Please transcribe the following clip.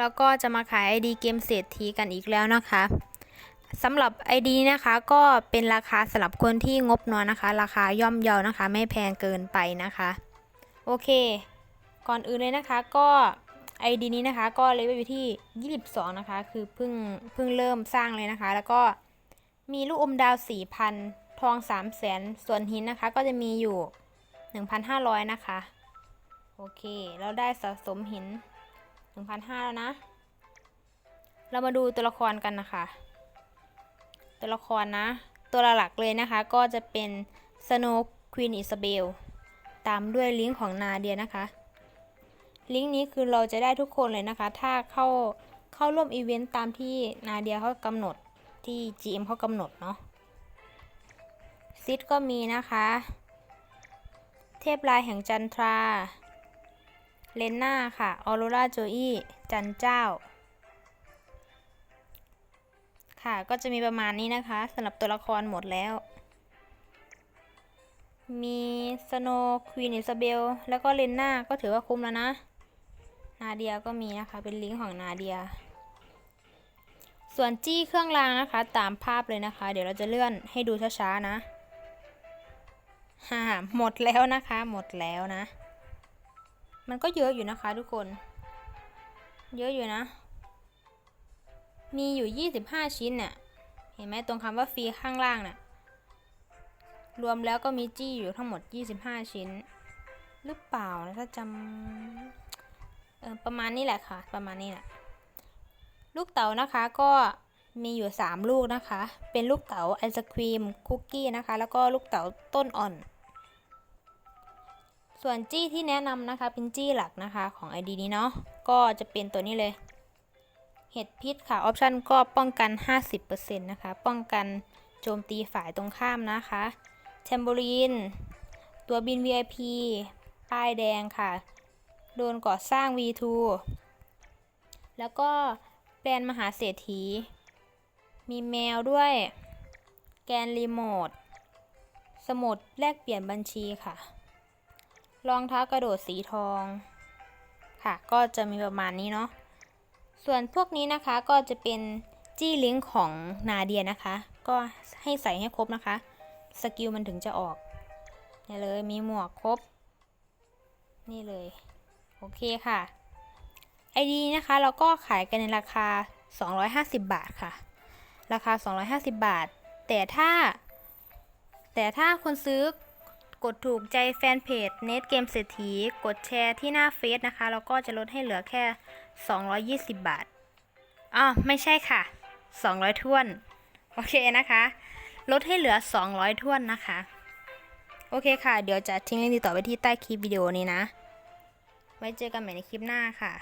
แล้วก็จะมาขาย ID เกมเศรษฐีกันอีกแล้วนะคะสำหรับ ID นะคะก็เป็นราคาสำหรับคนที่งบน้อยนะคะ ราคาย่อมเยานะคะ ไม่แพงเกินไปนะคะ โอเค ก่อนอื่นเลยนะคะก็ ID นี้นะคะก็เลเวลอยู่ที่ 22 นะคะ คือเพิ่งเพิ่งเริ่มสร้างเลยนะคะ แล้วก็มีลูกอมดาว 4,000 ทอง 300,000ส่วนหินนะคะ ก็จะมีอยู่ 1,500 นะคะ โอเค เราได้สะสมหิน 1,500 แล้วนะ เรามาดูตัวละครกันนะคะ ตัวละครนะ ตัวหลักเลยนะคะ ก็จะเป็น Snow Queen Isabel ตามด้วยลิงก์ของนาเดียนะคะ ลิงก์นี้คือเราจะได้ทุกคนเลยนะคะ ถ้าเข้าเข้าร่วมอีเวนต์ตามที่นาเดียเขากำหนดที่ GM เขากำหนดเนาะซิดก็มีนะคะ เทพลายแห่งจันทรา เลนนาค่ะออโรราโจอี้จันเจ้า ค่ะก็จะมีประมาณนี้นะคะสำหรับตัวละครหมดแล้ว มีสโนควีนอิซาเบลแล้วก็เลนนาก็ถือว่าคุ้มแล้วนะ นาเดียก็มีนะคะ เป็นลิงก์ของนาเดีย ส่วนจี้เครื่องรางนะคะ ตามภาพเลยนะคะ เดี๋ยวเราจะเลื่อนให้ดูช้าๆนะฮ่าหมดแล้วนะคะ หมดแล้วนะ มันก็เยอะอยู่นะคะทุกคน เยอะอยู่นะ มีอยู่ 25 ชิ้นเนี่ยเห็นไหมตรงคำว่าฟรีข้างล่างน่ะ รวมแล้วก็มีจี้อยู่ทั้งหมด 25 ชิ้น หรือเปล่านะถ้าจำเออประมาณนี้แหละค่ะ ประมาณนี้แหละ ลูกเต๋านะคะก็มีอยู่ 3 ลูกนะคะ เป็นลูกเต๋าไอศครีมคุกกี้นะคะ แล้วก็ลูกเต๋าต้นอ่อน ส่วนจี้ที่แนะนำนะคะเป็นจี้หลักนะคะของ ID นี้เนาะก็จะเป็นตัวนี้เลย เห็ดพิษค่ะออปชันก็ป้องกัน 50%นะคะ ป้องกันโจมตีฝ่ายตรงข้ามนะคะเทมโบลีนตัวบิน VIP ป้ายแดงค่ะ โดนก่อสร้าง V2 แล้วก็แปลนมหาเศรษฐี มีแมวด้วย แกนรีโมท สมุดแลกเปลี่ยนบัญชีค่ะ รองเท้ากระโดดสีทอง ค่ะ ก็จะมีประมาณนี้เนาะ ส่วนพวกนี้นะคะก็จะเป็นจี้ลิงก์ของนาเดียนะคะ ก็ให้ใส่ให้ครบนะคะ สกิลมันถึงจะออกนี่เลยมีหมวกครบ นี่เลย โอเคค่ะ ไอดีนะคะ เราก็ขายกันในราคา 250 บาทค่ะ ราคา 250 บาท แต่ถ้า แต่ถ้าคนซื้อ กดถูกใจแฟนเพจเน็ตเกมเศรษฐี กดแชร์ที่หน้าเฟซนะคะเราก็จะลดให้เหลือแค่ 220 บาทอ๋อไม่ใช่ค่ะ 200ท้วน โอเคนะคะ ลดให้เหลือ 200ท้วนนะคะ โอเคค่ะ เดี๋ยวจะทิ้งลิงก์ติดต่อไว้ที่ใต้คลิปวิดีโอนี้นะ ไว้เจอกันใหม่ในคลิปหน้าค่ะ